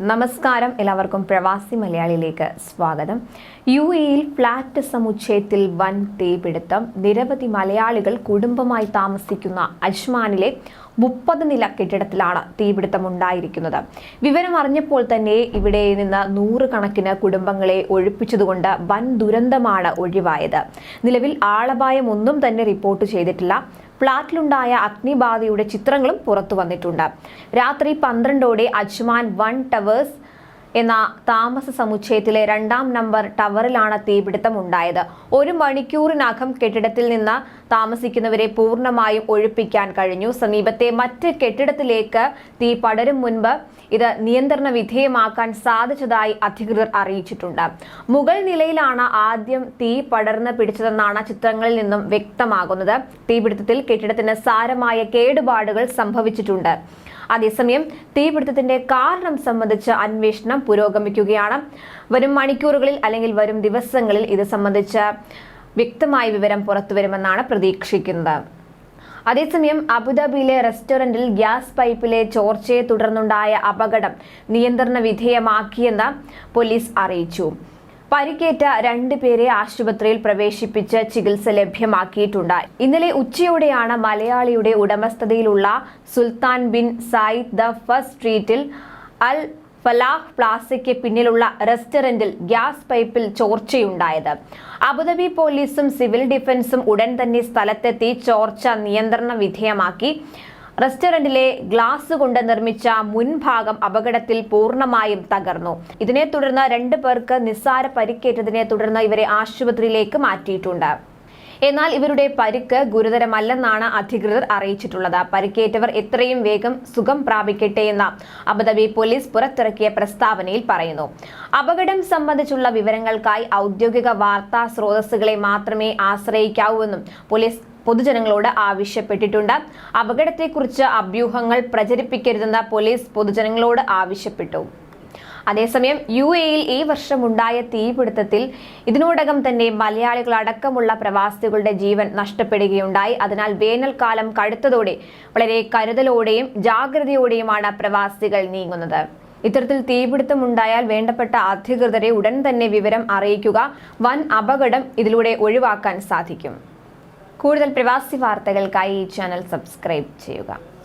നമസ്കാരം. എല്ലാവർക്കും പ്രവാസി മലയാളിയിലേക്ക് സ്വാഗതം. യു എയിൽ ഫ്ളാറ്റ് സമുച്ചയത്തിൽ വൻ തീപിടുത്തം. നിരവധി മലയാളികൾ കുടുംബമായി താമസിക്കുന്ന അജ്മാനിലെ മുപ്പത് നില കെട്ടിടത്തിലാണ് തീപിടുത്തമുണ്ടായിരിക്കുന്നത്. വിവരം അറിഞ്ഞപ്പോൾ തന്നെ ഇവിടെ നിന്ന് നൂറുകണക്കിന് കുടുംബങ്ങളെ ഒഴിപ്പിച്ചതുകൊണ്ട് വൻ ദുരന്തമാണ് ഒഴിവായത്. നിലവിൽ ആളപായമൊന്നും തന്നെ റിപ്പോർട്ട് ചെയ്തിട്ടില്ല. ഫ്ളാറ്റിലുണ്ടായ അഗ്നിബാധയുടെ ചിത്രങ്ങളും പുറത്തു വന്നിട്ടുണ്ട്. രാത്രി പന്ത്രണ്ടോടെ അജ്മാൻ വൺ ടവേഴ്സ് എന്ന താമസ സമുച്ചയത്തിലെ രണ്ടാം നമ്പർ ടവറിലാണ് തീപിടുത്തം ഉണ്ടായത് ഒരു മണിക്കൂറിനകം കെട്ടിടത്തിൽ നിന്ന് താമസിക്കുന്നവരെ പൂർണമായും ഒഴിപ്പിക്കാൻ കഴിഞ്ഞു. സമീപത്തെ മറ്റ് കെട്ടിടത്തിലേക്ക് തീ പടരും മുൻപ് ഇത് നിയന്ത്രണ വിധേയമാക്കാൻ സാധിച്ചതായി അധികൃതർ അറിയിച്ചിട്ടുണ്ട്. മുഗൾ നിലയിലാണ് ആദ്യം തീ പടർന്ന് പിടിച്ചതെന്നാണ് ചിത്രങ്ങളിൽ നിന്നും വ്യക്തമാകുന്നത്. തീപിടുത്തത്തിൽ കെട്ടിടത്തിന് സാരമായ കേടുപാടുകൾ സംഭവിച്ചിട്ടുണ്ട്. അതേസമയം തീപിടുത്തത്തിന്റെ കാരണം സംബന്ധിച്ച് അന്വേഷണം പുരോഗമിക്കുകയാണ്. വരും മണിക്കൂറുകളിൽ അല്ലെങ്കിൽ വരും ദിവസങ്ങളിൽ ഇത് സംബന്ധിച്ച് വ്യക്തമായ വിവരം പുറത്തുവരുമെന്നാണ് പ്രതീക്ഷിക്കുന്നത്. അതേസമയം അബുദാബിയിലെ റെസ്റ്റോറന്റിൽ ഗ്യാസ് പൈപ്പിലെ ചോർച്ചയെ തുടർന്നുണ്ടായ അപകടം നിയന്ത്രണ വിധേയമാക്കിയെന്ന് പോലീസ് അറിയിച്ചു. പരിക്കേറ്റ രണ്ടുപേരെ ആശുപത്രിയിൽ പ്രവേശിപ്പിച്ച് ചികിത്സ ലഭ്യമാക്കിയിട്ടുണ്ട്. ഇന്നലെ ഉച്ചയോടെയാണ് മലയാളിയുടെ ഉടമസ്ഥതയിലുള്ള Sultan bin Zayed the first സ്ട്രീറ്റിൽ അൽ ഫലാഹ് പ്ലാസയ്ക്ക് പിന്നിലുള്ള റെസ്റ്റോറന്റിൽ ഗ്യാസ് പൈപ്പിൽ ചോർച്ചയുണ്ടായത്. അബുദാബി പോലീസും സിവിൽ ഡിഫൻസും ഉടൻ തന്നെ സ്ഥലത്തെത്തി ചോർച്ച നിയന്ത്രണ വിധേയമാക്കി. റെസ്റ്റോറന്റിലെ ഗ്ലാസ് കൊണ്ട് നിർമ്മിച്ച മുൻഭാഗം അപകടത്തിൽ പൂർണമായും തകർന്നു. ഇതിനെ തുടർന്ന് രണ്ടു പേർക്ക് നിസ്സാര പരിക്കേറ്റതിനെ തുടർന്ന് ഇവരെ ആശുപത്രിയിലേക്ക് മാറ്റിയിട്ടുണ്ട്. എന്നാൽ ഇവരുടെ പരിക്ക് ഗുരുതരമല്ലെന്നാണ് അധികൃതർ അറിയിച്ചിട്ടുള്ളത്. പരിക്കേറ്റവർ എത്രയും വേഗം സുഖം പ്രാപിക്കട്ടെ എന്ന് അബുദാബി പോലീസ് പുറത്തിറക്കിയ പ്രസ്താവനയിൽ പറയുന്നു. അപകടം സംബന്ധിച്ചുള്ള വിവരങ്ങൾക്കായി ഔദ്യോഗിക വാർത്താ സ്രോതസ്സുകളെ മാത്രമേ ആശ്രയിക്കാവൂവെന്നും പോലീസ് പൊതുജനങ്ങളോട് ആവശ്യപ്പെട്ടിട്ടുണ്ട്. അപകടത്തെക്കുറിച്ച് അഭ്യൂഹങ്ങൾ പ്രചരിപ്പിക്കരുതെന്ന് പോലീസ് പൊതുജനങ്ങളോട് ആവശ്യപ്പെട്ടു. അതേസമയം യു എയിൽ ഈ വർഷം ഉണ്ടായ തീപിടുത്തത്തിൽ ഇതിനോടകം തന്നെ മലയാളികൾ അടക്കമുള്ള പ്രവാസികളുടെ ജീവൻ നഷ്ടപ്പെടുകയുണ്ടായി. അതിനാൽ വേനൽക്കാലം കടുത്തതോടെ വളരെ കരുതലോടെയും ജാഗ്രതയോടെയുമാണ് പ്രവാസികൾ നീങ്ങുന്നത്. ഇത്തരത്തിൽ തീപിടുത്തം ഉണ്ടായാൽ വേണ്ടപ്പെട്ട അധികൃതരെ ഉടൻ തന്നെ വിവരം അറിയിക്കുക വൻ അപകടം ഇതിലൂടെ ഒഴിവാക്കാൻ സാധിക്കും. കൂടുതൽ പ്രവാസി വാർത്തകൾക്കായി ഈ ചാനൽ സബ്സ്ക്രൈബ് ചെയ്യുക.